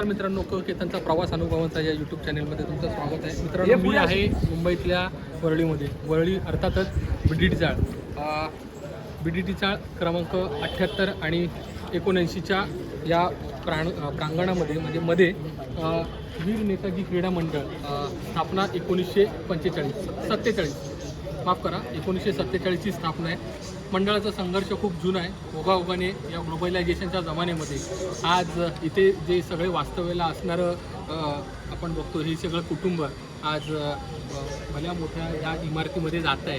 नमस्कार मित्रांनो क केतनचा प्रवास अनुभवांचा या यूट्यूब चॅनलमध्ये तुमचं स्वागत आहे. मित्रांनो मी आहे मुंबईतल्या वरळीमध्ये. वरळी अर्थातच बिडीटी चाळ. बिडीटी चाळ क्रमांक अठ्ठ्याहत्तर आणि एकोणऐंशीच्या या प्राण प्रांगणामध्ये म्हणजे मध्ये वीर नेताजी क्रीडा मंडळ स्थापना एकोणीसशे पंचेचाळीस सत्तेचाळीस. माफ करा एकोणीसशे सत्तेचाळीसची स्थापना आहे. मंडळाचा संघर्ष खूप जुना आहे. ओघाओघाने या ग्लोबलायझेशनच्या जमान्यामध्ये आज इथे जे सगळे वास्तव्याला असणारं आपण बघतो हे सगळं कुटुंब आज भल्या मोठ्या या इमारतीमध्ये जात आहे.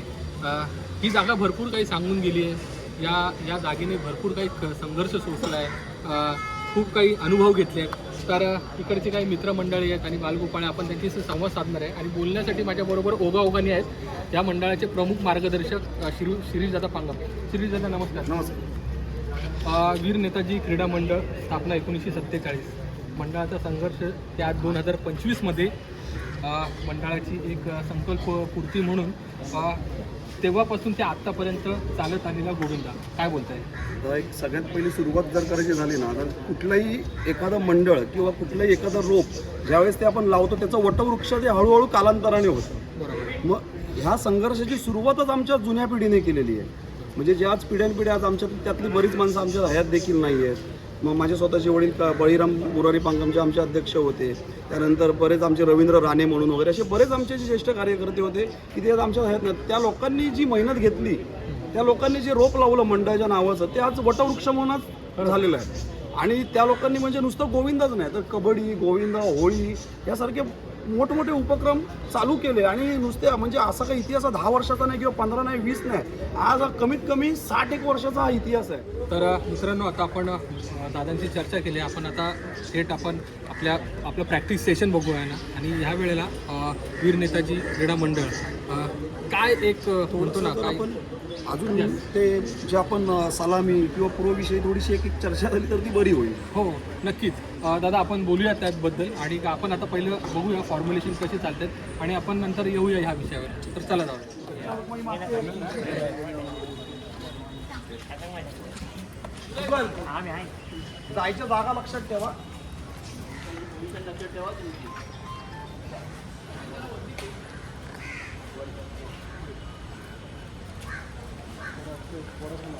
ही जागा भरपूर काही सांगून गेली आहे. या या जागेने भरपूर काही संघर्ष सोसला आहे. खूप काही अनुभव घेतले आहेत. तर इकडचे काही मित्रमंडळी आहेत आणि बालगोपाळे आपण त्यांच्याशी संवाद साधणार आहे. आणि बोलण्यासाठी माझ्याबरोबर ओघाओघानी आहेत. या मंडळाचे प्रमुख मार्गदर्शक श्री शिरीषदादा पांगम शिरीषदादा नमस्कार. नमस्कार. वीर नेताजी क्रीडा मंडळ स्थापना एकोणीसशे सत्तेचाळीस. मंडळाचा संघर्ष त्या दोन हजार पंचवीसमध्ये मंडळाची एक संकल्प पूर्ती म्हणून तेव्हापासून ते आत्तापर्यंत चालत आलेला गोविंदा. काय बोलताय? आता एक सगळ्यात पहिली सुरुवात जर करायची झाली ना तर कुठलंही एखादं मंडळ किंवा कुठलंही एखादं रोप ज्यावेळेस ते आपण लावतो त्याचं वटवृक्ष ते हळूहळू कालांतराने होतं. बरोबर. मग ह्या संघर्षाची सुरुवातच आमच्या जुन्या पिढीने केलेली आहे. म्हणजे जे आज पिढ्यानपिढ्या आज आमच्या त्यातली बरीच माणसं आमच्या हयात देखील नाही आहेत मग माझे स्वतःचे वडील का बळीराम मुरारी पांगमचे आमचे अध्यक्ष होते. त्यानंतर बरेच आमचे रवींद्र राणे म्हणून वगैरे असे बरेच आमचे जे ज्येष्ठ कार्यकर्ते होते की ते आज आमच्या आहेत ना त्या लोकांनी जी मेहनत घेतली त्या लोकांनी जे रोप लावलं मंडळाच्या नावाचं ते आज वटवृक्ष म्हणूनच झालेलं आहे. आणि त्या लोकांनी म्हणजे नुसतं गोविंदच नाही तर कबड्डी गोविंदा होळी यासारखे मोठमोठे उपक्रम चालू केले आणि नुसते म्हणजे असा काही इतिहास दहा वर्षाचा नाही किंवा पंधरा नाही वीस नाही. आज कमीत कमी साठ एक वर्षाचा हा इतिहास आहे. तर मित्रांनो आता आपण दादांची चर्चा केली. आपण आता थेट आपण आपल्या आपलं प्रॅक्टिस सेशन बघूया ना. आणि ह्या वेळेला वीर नेताजी क्रीडा मंडळ काय एक म्हणतो ना आपण अजून ते जे आपण सलामी किंवा पूर्वविषयी थोडीशी एक एक चर्चा झाली तर ती बरी होईल. हो नक्कीच. दादा आपण बोलूया त्याबद्दल आणि आपण आता पहिलं बघूया फॉर्म्युलेशन कसे चालतात आणि आपण नंतर येऊया ह्या विषयावर. तर चला जाऊया. जायच्या जागा लक्षात ठेवा. পড়াশোনা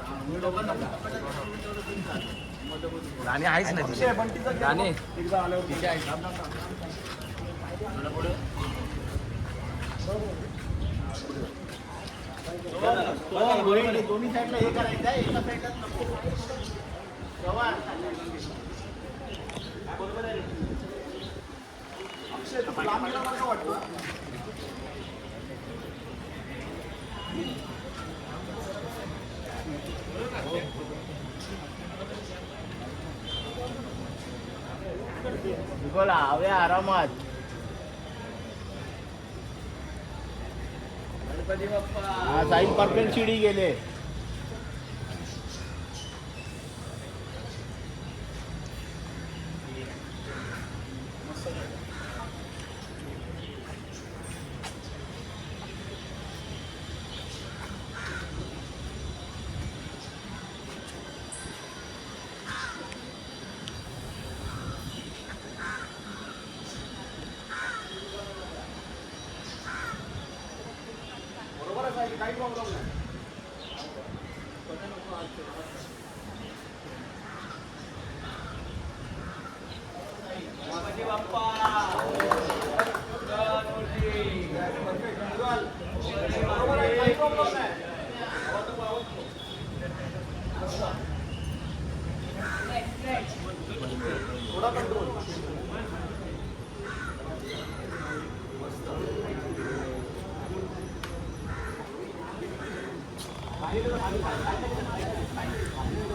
गाणे आहेच ना तिथे. गाणे एकदा आल्यावर दोन्ही साईडला हे करायचं आहे एका साईडलाच नको वाटतो बोला हवे आरामात. हा साईन परफेक्ट शिडी गेले.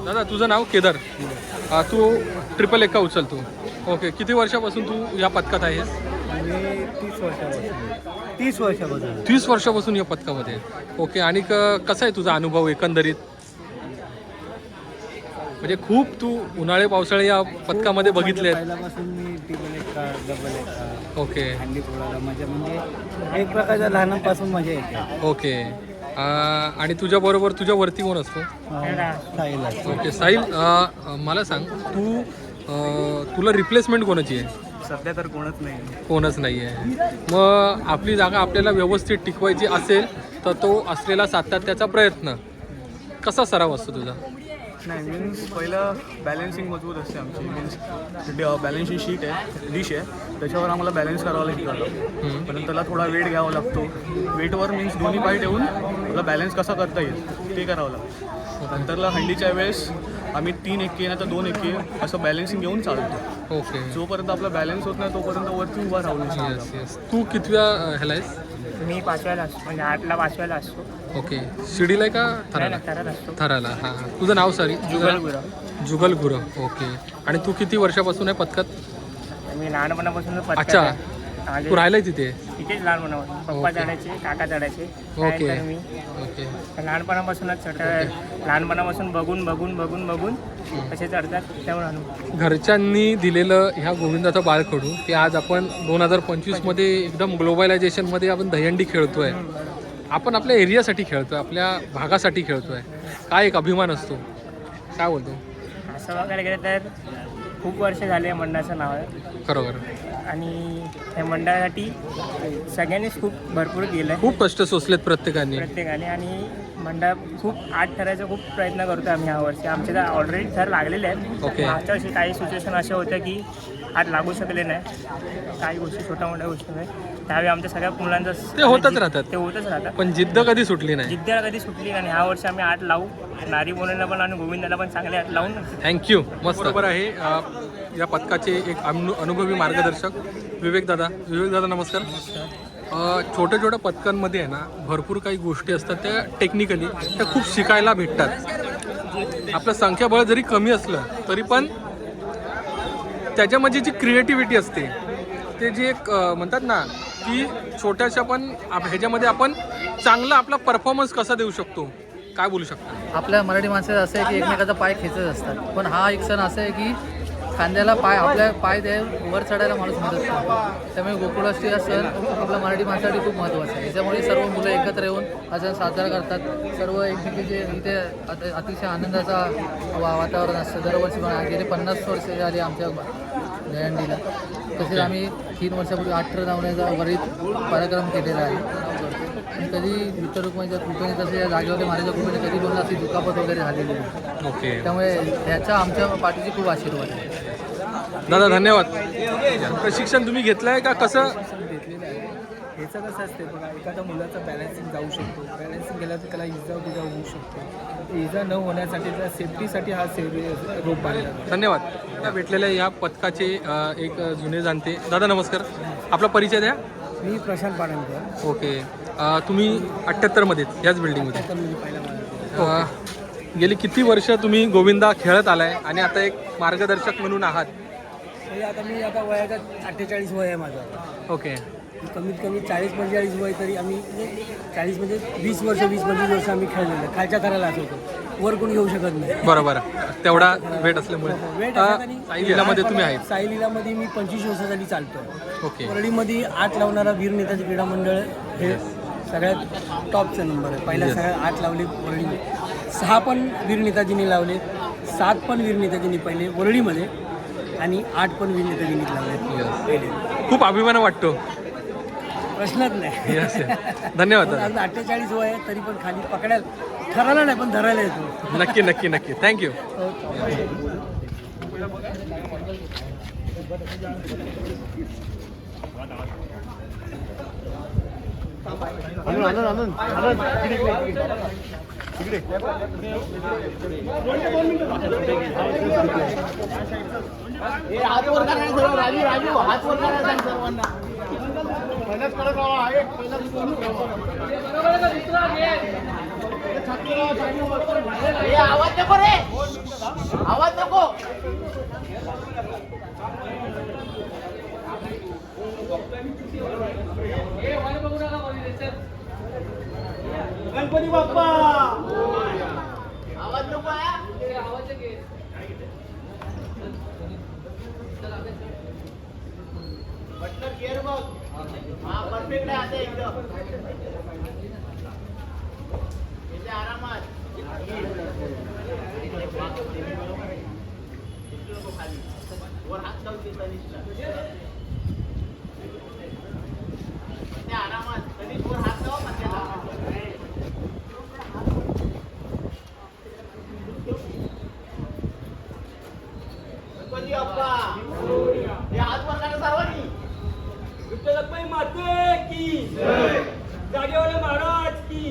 दादा तुझं नाव केदार. तू ट्रिपल एका उचलतो ओके किती वर्षापासून तू या पथकात आहेस? मी तीस वर्षापासून तीस वर्षापासून तीस वर्षापासून या पथकामध्ये आहे. ओके आणि क- कसा आहे तुझा अनुभव एकंदरीत? म्हणजे खूप तू उन्हाळे पावसाळे या पथकामध्ये बघितले आहेत पहिल्यापासून मी टिबल एक का डबल एक का ओके हंडी फोडायला मजा म्हणजे एक प्रकारच्या लहानापासून मजा येते. ओके आणि तुझ्या बरोबर तुझ्या वरती कोण असतो? ओके साहिल मला सांग तू तुला रिप्लेसमेंट कोणाची आहे? सध्या तर कोणच नाही. कोणच नाही आहे. मग आपली जागा आपल्याला व्यवस्थित टिकवायची असेल तर तो असलेला सातत्याचा प्रयत्न. कसा सराव असतो तुझा? नाही मीन्स पहिलं बॅलन्सिंग मजबूत असते आमची. मीन्स बॅलन्सिंग शीट आहे डिश आहे त्याच्यावर आम्हाला बॅलन्स करावं लागतं. पण त्याला थोडा वेट घ्यावा लागतो. वेटवर मीन्स दोन्ही पाय ठेवून त्याला बॅलन्स कसा करता येईल ते करावं लागतं. नंतरला हंडीच्या वेळेस आम्ही तीन एके ना तर दोन एके असं बॅलन्सिंग घेऊन चालतो. ओके जोपर्यंत आपला बॅलन्स होत नाही तोपर्यंत वरती उभा राहू तू कितव्या ह्याला आहेस? मी पाचव्याला असतो म्हणजे आठला पाचव्याला असतो. ओके. शिडीला आहे का थराला? असतो. थराला. हां तुझं नाव सॉरी? जुगल गुरव जुगल गुरव ओके. आणि तू किती वर्षापासून आहे पथकात? मी लहानपणापासून अच्छा. तू राहिलाय तिथे? तिथेच लहानपणापासून पप्पा ओके. चढायचे काका चढायचे ओके. मी? ओके. लहानपणापासूनच चढ लहानपणापासून बघून बघून बघून बघून कसे चढतात त्यावर अनुभव घरच्यांनी दिलेलं ह्या गोविंदाचं बाळकडू ते आज आपण दोन हजार पंचवीसमध्ये एकदम ग्लोबलायझेशनमध्ये आपण दहीहंडी खेळतोय. आपण आपल्या एरियासाठी खेळतोय आपल्या भागासाठी खेळतोय. काय एक अभिमान असतो? काय बोलतो? असं बघायला गेलं तर खूप वर्ष झाले मंडळाचं नाव आहे. खरोखर. आणि या मंडळासाठी सगळ्यांनीच खूप भरपूर केलं आहे खूप कष्ट सोसलेत प्रत्येकाने. प्रत्येकाने आणि मंडळ खूप आठ ठरायचा खूप प्रयत्न करतो आम्ही यावर्षी आमचे तर ऑलरेडी ठर लागलेले आहेत. ओके. मागच्या वर्षी काही सिच्युएशन अशा होत्या की आठ लागू शकले नाही. काही गोष्टी छोट्या मोठ्या गोष्टी नाही त्यावेळी आमच्या सगळ्या मुलांचं ते होतच राहतात. ते होतच राहतात. पण जिद्द कधी सुटली नाही. जिद्द्याला कधी सुटली आणि ह्या वर्षी आम्ही आठ लावू. नारी बोलायला पण आणि गोविंदाला पण चांगले आठ लावून. थँक्यू मस्त. बरोबर आहे. या पथकाचे एक अनु अनुभवी मार्गदर्शक विवेक दादा. विवेक दादा नमस्कार. छोट्या छोट्या पथकांमध्ये आहे ना भरपूर काही गोष्टी असतात त्या टेक्निकली त्या खूप शिकायला भेटतात. आपलं संख्याबळ जरी कमी असलं तरी पण त्याच्यामध्ये जी क्रिएटिव्हिटी असते ते जे एक म्हणतात ना की छोट्याशा पण आप- ह्याच्यामध्ये आपण चांगला आपला परफॉर्मन्स कसा देऊ शकतो? काय बोलू शकतो? आपल्या मराठी माणसाचं असं आहे की एकमेकाचा पाय खेचत असतात. पण हा एक सण असा आहे की खांद्याला पाय आपल्या पाय ते वर चढायला माणूस मदत करतो. त्यामुळे गोकुळाष्टी हा सण आपल्या मराठी माणसासाठी खूप महत्त्वाचा आहे. याच्यामुळे सर्व मुलं एकत्र येऊन हा सण साजरा करतात. सर्व एकमेकीचे इथे अति- अतिशय आनंदाचा वा वातावरण असतं. दरवर्षी पण गेले पन्नास वर्ष झाली आमच्या दहीहंडीला तसेच आम्ही तीन वर्षापूर्वी अठरा धावण्याचा वरीत पराक्रम केलेला आहे. आणि कधी विठ्ठल रुक्माईच्या कृपेने तसे या जागेवरती महाराजा कृपेने कधी कोणाला अशी दुखापत वगैरे झालेली नाही. ओके. त्यामुळे ह्याचा आमच्या पाठीची खूप आशीर्वाद आहे. दादा धन्यवाद. प्रशिक्षण तुम्ही घेतलंय का? कसं? घेतलेलं आहे. आमचं कसं असते बघा. एखाद्या मुलाचा बॅलन्सिंग जाऊ शकतो. बॅलन्सिंग केला तर त्याला इजा बिजा होऊ शकतो. इजा न होण्यासाठी त्या सेफ्टीसाठी हा सेव रोप बांधला. धन्यवाद. आता भेटलेल्या या पथकाचे अ, एक जुने जाणते. दादा नमस्कार. आपला परिचय द्या. मी प्रशांत पाडणकर ओके. अ, तुम्ही अठ्ठ्याहत्तरमध्ये याच बिल्डिंगमध्ये तर मी पहिला माझा अ, गेली किती वर्ष तुम्ही गोविंदा खेळत आलाय आणि आता एक मार्गदर्शक म्हणून आहात? हे आता मी आता वयाचा अठ्ठेचाळीस वय आहे माझं. ओके. कमीत कमी चाळीस पंचेचाळीस वय तरी आम्ही म्हणजे चाळीस म्हणजे वीस वर्ष वीस पंचवीस वर्ष आम्ही खेळलेलो. खालच्या थराला असतो वर कोणी येऊ शकत नाही. बरोबर. तेवढा वेट असल्यामुळे. वेट अ, असत आणि- साई लीलामध्ये तुम्ही आहेत साई लीलामध्ये मी पंचवीस वर्षासाठी चालतोय. ओके. परळीमध्ये आठ लावणारा वीर नेताजी क्रीडा मंडळ हे सगळ्यात टॉपचा नंबर आहे. पहिल्या सगळ्यात आठ लावले वरळी सहा पण वीर नेताजींनी लावले सात पण वीर नेताजींनी पहिले वरळीमध्ये आणि आठ पण वीर नेताजींनी लावले पहिले खूप अभिमान वाटतो. प्रश्नच नाही. Yes, yes. धन्यवाद दादा. अठ्ठेचाळीस वय आहे तरी पण खाली पकडायला ठरायला नाही पण धरायला येतो. नक्की नक्की नक्की. थँक्यू आवाज नको रे. आवाज नको. गणपती बाप्पा! आवाज नको आवाज बटन केअर बघ. हा परफेक्ट आहे आता एकदम. आरामात. वर हात लावते तनिषला ते आरामात तनिष वर हात लाव मध्याला गणपती बाप्पा हे हात वर करा सर्वांनी विठ्ठलपै माते की जागेवाले महाराज की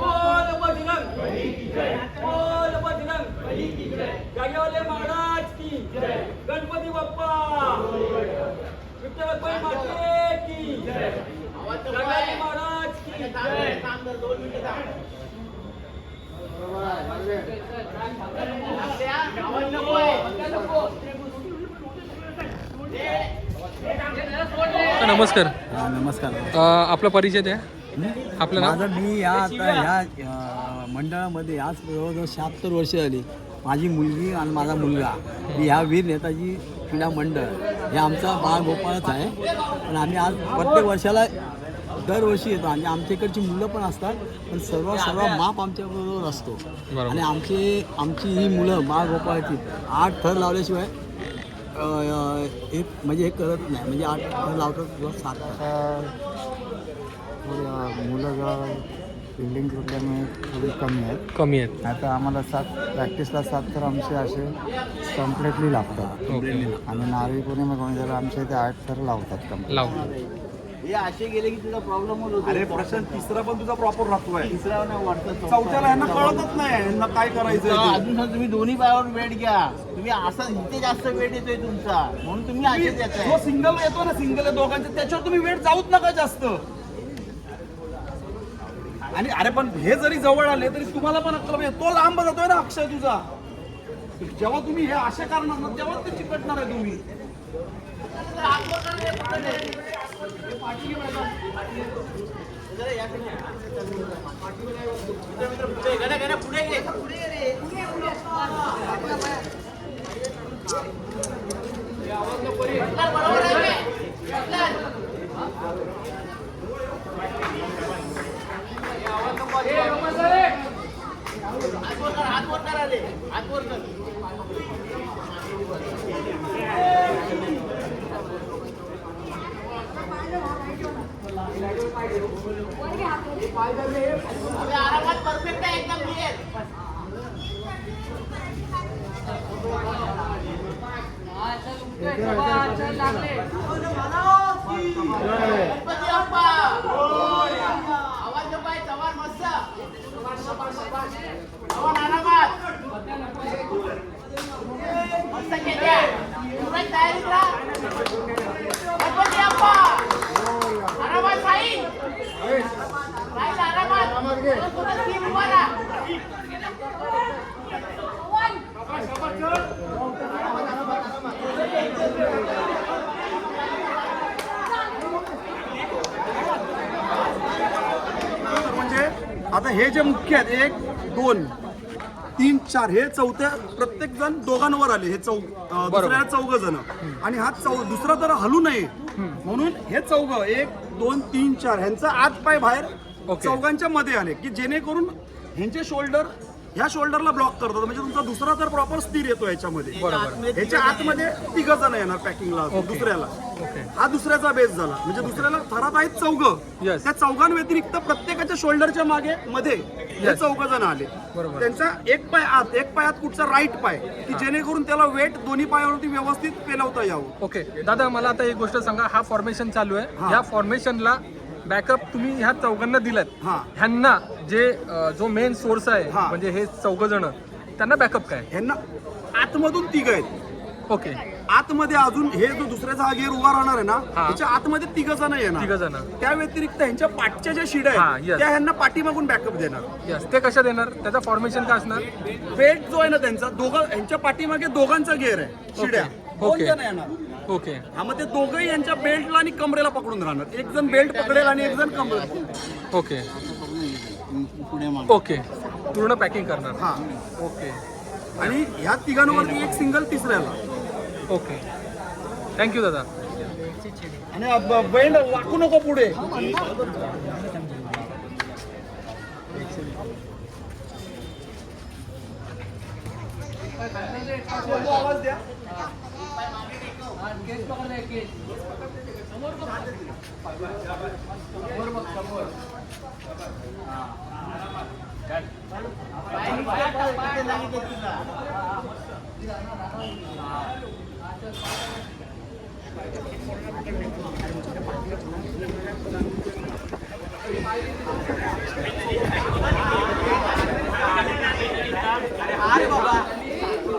बोल बजरंग बोल बजरंग जागेवाले महाराज की गणपती बाप्पा विठ्ठलपै माते की जागेवाले महाराज की दोन मिनिटं आवाज नको आहे नमस्कार. नमस्कार. अ, आपला परिचय द्या. आपलं नाव? माझं मी या आता ह्या अं, मंडळामध्ये आज जवळजवळ शहात्तर वर्ष झाली. माझी मुलगी आणि माझा मुलगा. मी ह्या वीर नेताजी क्रीडा मंडळ. हे आमचा बाळगोपाळच आहे. पण आम्ही आज प्रत्येक वर्षाला दरवर्षी येतो. आणि आमच्या इकडची मुलं पण असतात. पण सर्व सर्व माप आमच्याबरोबर असतो. बरोबर. आणि आमचे आमची ही मुलं बाळगोपाळची आठ थर लावल्याशिवाय एक म्हणजे हे करत नाही म्हणजे आठ लावतात किंवा सात. मुलं जरा बिल्डिंग तुटल्यामुळे थोडी कमी आहेत. कमी आहेत. आता आम्हाला सात प्रॅक्टिसला सात तर आमचे असे कम्प्लिटली लागतात आणि नारळी पौर्णिमा कोणी आमच्या इथे आठ तर लावतात कंप्लीट लाव हे असे गेले की तुझा प्रॉब्लेम होतो अरे प्रशांत तिसरा पण तुझा प्रॉपर राहतोय. तिसरा वाटतं चौथ्याला यांना कळतच नाही. यांना काय करायचं अजून तुम्ही दोन्ही पायावर वेट घ्या. तुम्ही असा इथे जास्त वेट येतोय तुमचा. म्हणून तुम्ही असेच जो सिंगल येतो ना सिंगल दोघांचे त्याच्यावर तुम्ही वेळ जाऊच नका जास्त. आणि अरे पण हे जरी जवळ आले तरी तुम्हाला पण अक्कल पाहिजे. तो लांब जातोय ना अक्षय तुझा. जेव्हा तुम्ही हे असे करणार ना तेव्हा ते चिकटणार आहे तुम्ही. हात वर आले हात वर करा रे हात वर कर अबे आरामात परफेक्ट आहे एकदम क्लिअर गणपती बाप्पा पवन आरामात मस्त केल्या पुढे तयारीत राहा गणपती अप्पा आरामात साई राहील आरामात पुढं पुढं तीन उभा राहा म्हणजे आता हे जे मुख्य आहेत एक दोन तीन चार हे चौथ्या प्रत्येक जण दोघांवर आले हे चौ दुसऱ्या चौघ जण. आणि हा चौ दुसरा तर हलू नये. म्हणून हे चौघ एक दोन तीन चार ह्यांचा आत पाय बाहेर. चौघांच्या मध्ये आले की जेणेकरून ह्यांचे शोल्डर ह्या शोल्डरला ब्लॉक करतात. म्हणजे तुमचा दुसरा तर प्रॉपर स्थिर येतो याच्यामध्ये. ह्याच्या आतमध्ये तिघ जण येणार. पॅकिंगला दुसऱ्याला. हा दुसऱ्याचा बेस झाला. म्हणजे दुसऱ्याला थरात आहेत चौघ. त्या चौघांव्यतिरिक्त प्रत्येकाच्या शोल्डरच्या मागे मध्ये हे चौघ जण आले. बरोबर. त्यांचा एक पाय आत एक पाय आत कुठचा राईट पाय की जेणेकरून त्याला वेट दोन्ही पायावरती व्यवस्थित पेलवता यावं. ओके दादा मला आता एक गोष्ट सांगा. हा फॉर्मेशन चालू आहे. या फॉर्मेशनला बॅकअप तुम्ही ह्या चौघांना दिलात हा. ह्यांना जे अं, जो मेन सोर्स आहे हा. म्हणजे हे चौघ जण त्यांना बॅकअप काय? ह्यांना आतमधून तिघ आहेत. ओके. आतमध्ये अजून हे जो दुसऱ्याचा हा गेअर उभा राहणार आहे ना हा. त्याच्या आतमध्ये तिघ जण तिघ येणार जण. त्या व्यतिरिक्त ह्यांच्या पाठच्या ज्या शिड्या हा, आहेत yes. त्या ह्यांना पाठीमागून बॅकअप देणार. यस ते कशा देणार? त्याचा फॉर्मेशन काय असणार? बेल्ट जो आहे ना त्यांचा दोघं ह्यांच्या पाठीमागे दोघांचा गेअर आहे शिड्या. दोन ओके. जण येणार. ओके. हा मग ते दोघंही यांच्या बेल्टला आणि कमरेला पकडून राहणार. एक जण बेल्ट पकडेल आणि एक जण कमरेला पकडेल. ओके. ओके. पूर्ण पॅकिंग करणार. हा. ओके. आणि ह्या तिघांवरती एक सिंगल तिसऱ्याला. ओके. थँक्यू दादा. आणि बेल्ट वाकू नको पुढे. आवाज द्या. अरे बाबा.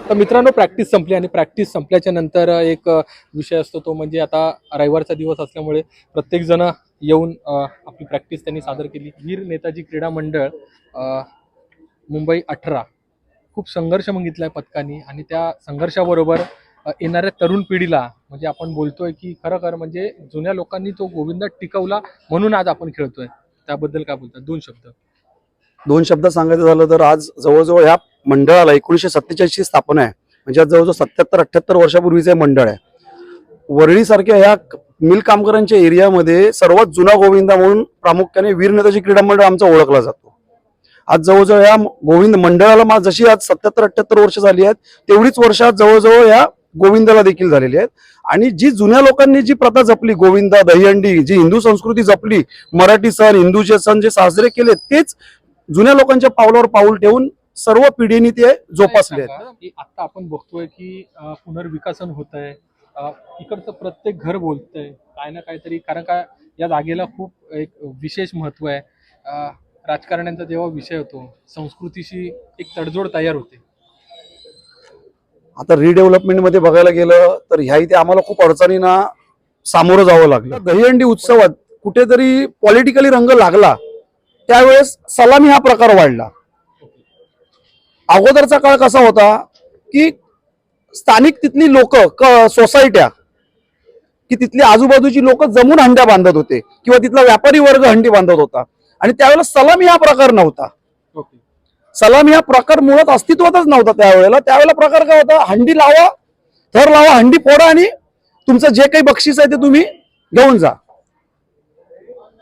तर मित्रांनो प्रॅक्टिस संपली आणि प्रॅक्टिस संपल्याच्या नंतर एक विषय असतो तो म्हणजे आता रविवारचा दिवस असल्यामुळे प्रत्येकजण येऊन आपली प्रॅक्टिस त्यांनी सादर केली. वीर नेताजी क्रीडा मंडळ मुंबई अठरा खूप संघर्ष मागितलाय पथकानी आणि त्या संघर्षाबरोबर येणाऱ्या तरुण पिढीला म्हणजे आपण बोलतोय की खरं खरं म्हणजे जुन्या लोकांनी तो गोविंद टिकवला म्हणून आज आपण खेळतोय. त्याबद्दल काय बोलतात दोन शब्द. दोन शब्द सांगायचं झालं तर आज जवळजवळ ह्या मंडळाला एकोणीसशे सत्तेचाळीसची स्थापना आहे. म्हणजे आज जवळजवळ सत्याहत्तर अठ्ठ्याहत्तर वर्षापूर्वीचं हे मंडळ आहे. वरळीसारख्या ह्या मिल कामगारांच्या एरियामध्ये सर्वात जुना गोविंदा म्हणून प्रामुख्याने वीर नेताजी क्रीडा मंडळ आमचा ओळखला जातो. आज जवळजवळ या गोविंद मंडळाला मा- जशी आज सत्याहत्तर अठ्ठ्याहत्तर वर्ष झाली आहेत तेवढीच वर्ष आज जवळजवळ या गोविंदाला देखील झालेली आहेत. आणि जी जुन्या लोकांनी जी प्रथा जपली गोविंदा दहीहंडी जी हिंदू संस्कृती जपली मराठी सण हिंदूचे सण जे साजरे केले तेच जुन्या लोकांच्या पावलावर पाऊल ठेवून सर्व पिढीने ते जोपासले आहेत. आता आपण बघतोय की पुनर्विकासन होत आहे इकडचं प्रत्येक घर बोलतंय. काय ना काहीतरी कारण का या जागेला खूप एक विशेष महत्त्व आहे. राजकारण्यांचा जेव्हा विषय होतो संस्कृतीशी एक तडजोड तयार होते. आता रिडेव्हलपमेंटमध्ये बघायला गेलं तर ह्या इथे आम्हाला खूप अडचणींना सामोरं जावं लागलं. दहीहंडी उत्सवात कुठेतरी पॉलिटिकली रंग लागला त्यावेळेस सलामी हा प्रकार वाढला. अगोदरचा काळ कसा होता की स्थानिक तिथली लोक सोसायट्या की तिथली आजूबाजूची लोक जमून हंड्या बांधत होते किंवा तिथला व्यापारी वर्ग हंडी बांधत होता. आणि त्यावेळेला सलामी हा प्रकार नव्हता. सलामी हा प्रकार मुळात अस्तित्वातच नव्हता त्यावेळेला. त्यावेळेला प्रकार काय होता? हंडी लावा थर लावा हंडी फोडा आणि तुमचं जे काही बक्षीस आहे ते तुम्ही घेऊन जा.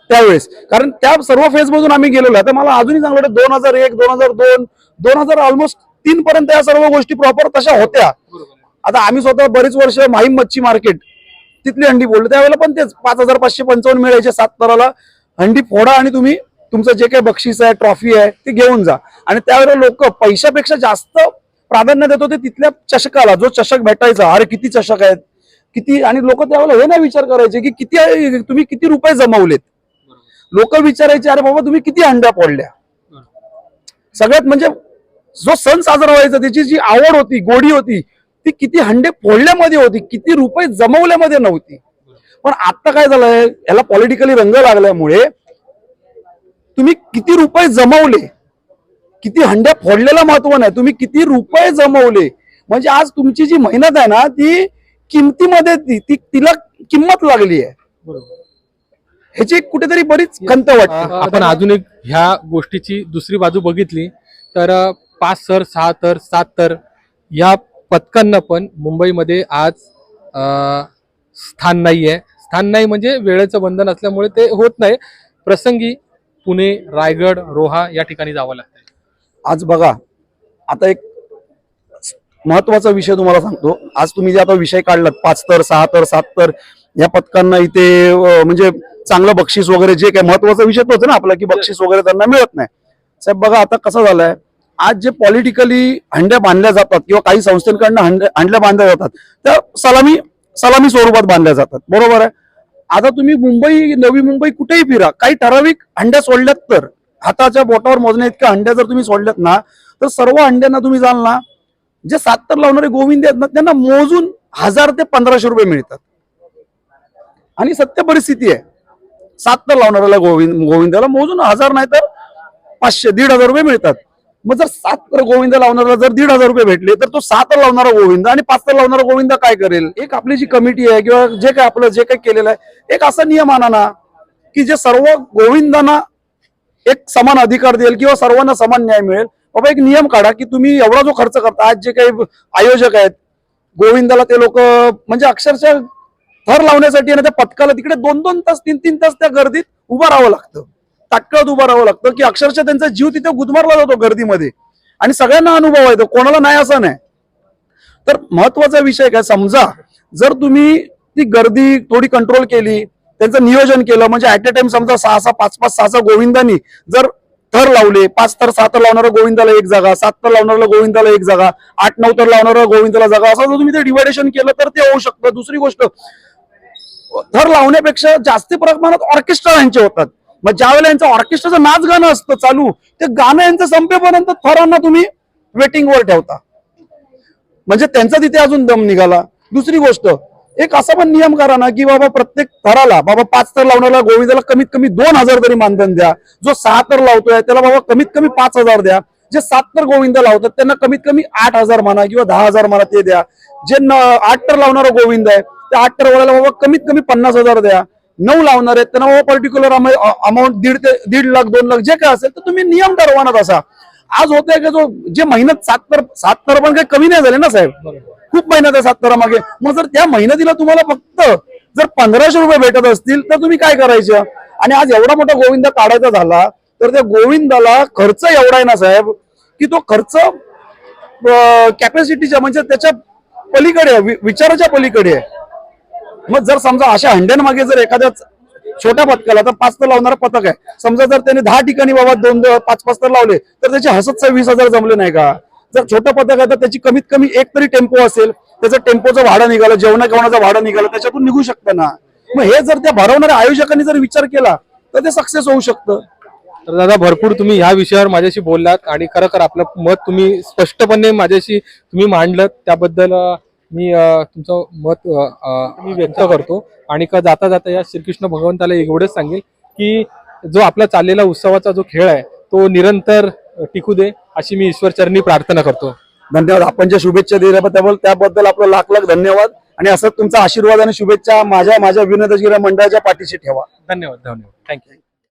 त्यावेळेस. कारण त्या सर्व फेज मधून आम्ही गेलेलो आहे. तर मला अजूनही चांगलं वाटतं दोन हजार एक दोन हजार दोन दोन हजार ऑलमोस्ट तीन पर्यंत या सर्व गोष्टी प्रॉपर तशा होत्या. आता आम्ही स्वतः बरीच वर्ष माहीम मच्छी मार्केट तिथली हंडी बोललो. त्यावेळेला पण तेच पाच हजार पाचशे पंचावन्न मिळायचे सात तराला. हंडी फोडा आणि तुम्ही तुमचं जे काही बक्षीस आहे ट्रॉफी आहे ते घेऊन जा. आणि त्यावेळेला लोक पैशापेक्षा जास्त प्राधान्य देत होते तिथल्या चषकाला. जो चषक भेटायचा अरे किती चषक आहेत. किती आणि लोक त्यावेळेला हे नाही विचार करायचे की किती तुम्ही किती रुपये जमावलेत. लोक विचारायचे अरे बाबा तुम्ही किती हंड्या फोडल्या? सगळ्यात म्हणजे जो सण साजरा व्हायचा त्याची जी आवड होती गोडी होती ती किती हंडे फोडल्यामध्ये होती किती रुपये जमवल्यामध्ये नव्हती. पण आता काय झालंय याला पॉलिटिकली रंग लागल्यामुळे तुम्ही किती रुपये जमवले किती हंड्या फोडलेला महत्त्व नाही तुम्ही किती रुपये जमवले. म्हणजे आज तुमची जी मेहनत आहे ना ती किमतीमध्ये ती ती- तिला किंमत लागली आहे ह्याची कुठेतरी बरीच खंत वाटते. आपण अजून एक ह्या गोष्टीची दुसरी बाजू बघितली तर पाच तर सहा तर सात तर या पथकांना पण मुंबईमध्ये आज स्थान नाही आहे स्थान नाही म्हणजे वेळेचं बंधन असल्यामुळे ते होत नाही. प्रसंगी पुणे रायगड रोहा या ठिकाणी जावं लागतं आज बघा आता एक महत्त्वाचा विषय तुम्हाला सांगतो. आज तुम्ही जे आता विषय काढलात पाच तर सहा तर सात तर या पथकांना इथे म्हणजे चांगलं बक्षीस वगैरे जे काही महत्त्वाचा विषय तोच ना आपला की बक्षीस वगैरे त्यांना मिळत नाही. साहेब बघा आता कसं झालंय आज जे पॉलिटिकली हंड्या बांधल्या जातात किंवा काही संस्थांकडनं हंड्या हंड्या बांधल्या जातात त्या सलामी सलामी स्वरूपात बांधल्या जातात. बरोबर आहे? आता तुम्ही मुंबई नवी मुंबई कुठेही फिरा काही ठराविक हंड्या सोडल्यात तर हाताच्या बोटावर मोजण्या इतक्या हंड्या जर तुम्ही सोडल्यात ना तर सर्व हंड्यांना तुम्ही जाल ना जे सात तर लावणारे गोविंद आहेत ना त्यांना मोजून हजार ते पंधराशे रुपये मिळतात. आणि सत्य परिस्थिती आहे. सात तर लावणाऱ्याला गोविंद गोविंदाला मोजून हजार नाही तर पाचशे दीड हजार रुपये मिळतात. मग जर सात तर गोविंद लावणाऱ्याला जर दीड हजार रुपये भेटले तर तो सात तर लावणारा गोविंद आणि पाच तर लावणारा गोविंद काय करेल? एक आपली जी कमिटी आहे किंवा जे काय आपलं जे काही केलेलं आहे एक असा नियम आणा ना की जे सर्व गोविंदांना एक समान अधिकार देईल किंवा सर्वांना समान न्याय मिळेल. बाबा एक नियम काढा की तुम्ही एवढा जो खर्च करता आज जे काही आयोजक आहेत गोविंदाला ते लोक म्हणजे अक्षरशः थर लावण्यासाठी आणि त्या पथकाला तिकडे दोन दोन तास तीन तीन तास त्या गर्दीत उभं राहावं लागतं. ताटकळत उभं राहावं लागतं की अक्षरशः त्यांचा जीव तिथे गुदमारला जातो गर्दीमध्ये. आणि सगळ्यांना अनुभव येतो कोणाला नाही असा नाही. तर महत्त्वाचा विषय काय समजा जर तुम्ही ती गर्दी थोडी कंट्रोल केली त्यांचं नियोजन केलं म्हणजे ऍट अ टाइम समजा सहा सहा पाच पाच सहा सहा गोविंदांनी जर थर लावले पाच तर सात तर लावणारा गोविंदाला एक जागा सात तर लावणार गोविंदाला एक जागा आठ नऊ तर लावणारा गोविंदाला जागा असं जर तुम्ही ते डिवायडेशन केलं तर ते होऊ शकतं. दुसरी गोष्ट थर लावण्यापेक्षा जास्त प्रमाणात ऑर्केस्ट्रा यांचे होतात. मग ज्यावेळेला यांचं ऑर्केस्ट्राचं नाच गाणं असतं चालू ते गाणं यांचं संपेपर्यंत थरांना तुम्ही वेटिंगवर ठेवता. म्हणजे त्यांचा तिथे अजून दम निघाला. दुसरी गोष्ट एक असा पण नियम करा ना की बाबा प्रत्येक थराला बाबा पाच तर लावण्याला गोविंदाला कमीत कमी दोन हजार तरी मानधन द्या. जो सहा तर लावतोय त्याला बाबा कमीत कमी पाच हजार द्या. जे सात तर गोविंद लावतात त्यांना कमीत कमी आठ हजार म्हणा किंवा दहा हजार म्हणा ते द्या. जे आठ तर लावणारा गोविंद आहे त्या आठ तर बाबा कमीत कमी पन्नास हजार द्या. नऊ लावणार आहेत त्यांना बाबा पर्टिक्युलर अमाऊंट दीड ते दीड लाख दोन लाख जे काय असेल तर तुम्ही नियम ठरवानात असा. आज होतंय का जो जे मेहनत सात तर सात तर पण काही कमी नाही झाले ना साहेब? खूप मेहनत आहे सात मागे. मग जर त्या मेहनतीला तुम्हाला फक्त जर पंधराशे रुपये भेटत असतील तर तुम्ही काय करायचं? आणि आज एवढा मोठा गोविंद काढायचा झाला तर त्या गोविंदाला खर्च एवढा आहे ना साहेब की तो खर्च कॅपॅसिटीच्या म्हणजे त्याच्या पलीकडे विचाराच्या पलीकडे आहे. मग जर समजा अशा हंड्यांमागे जर एखाद्या छोट्या पथकाला तर पाच तर लावणारा पथक आहे. समजा जर त्याने दहा ठिकाणी बाबा दोन पाच पाच तर लावले तर त्याचे हसत वीस हजार जमले नाही का? जर छोटं पथक आहे तर त्याची कमीत कमी एक तरी टेम्पो असेल त्याचं टेम्पोचं भाडं निघालं जेवणा जेवणाचं भाडं निघालं त्याच्यातून निघू शकतं ना? मग हे जर त्या भरवणाऱ्या आयोजकांनी जर विचार केला तर ते सक्सेस होऊ शकतं. तर दादा भरपूर तुम्ही ह्या विषयावर माझ्याशी बोललात आणि खरं खर आपलं मत तुम्ही स्पष्टपणे माझ्याशी तुम्ही मांडलं त्याबद्दल मी तुमचं मत मी व्यक्त करतो. आणि का जाता जाता या श्रीकृष्ण भगवंताला एवढंच सांगेल की जो आपला चाललेला उत्सवाचा जो खेळ आहे तो निरंतर टिकू दे अशी मी ईश्वरचरणी प्रार्थना करतो. धन्यवाद. आपण ज्या शुभेच्छा दिल्याबद्दल त्याबद्दल आपलं लाख लाख धन्यवाद. आणि असं तुमचा आशीर्वाद आणि शुभेच्छा माझ्या माझ्या विनोदगिरा मंडळाच्या पाठीशी ठेवा. धन्यवाद. धन्यवाद. थँक्यू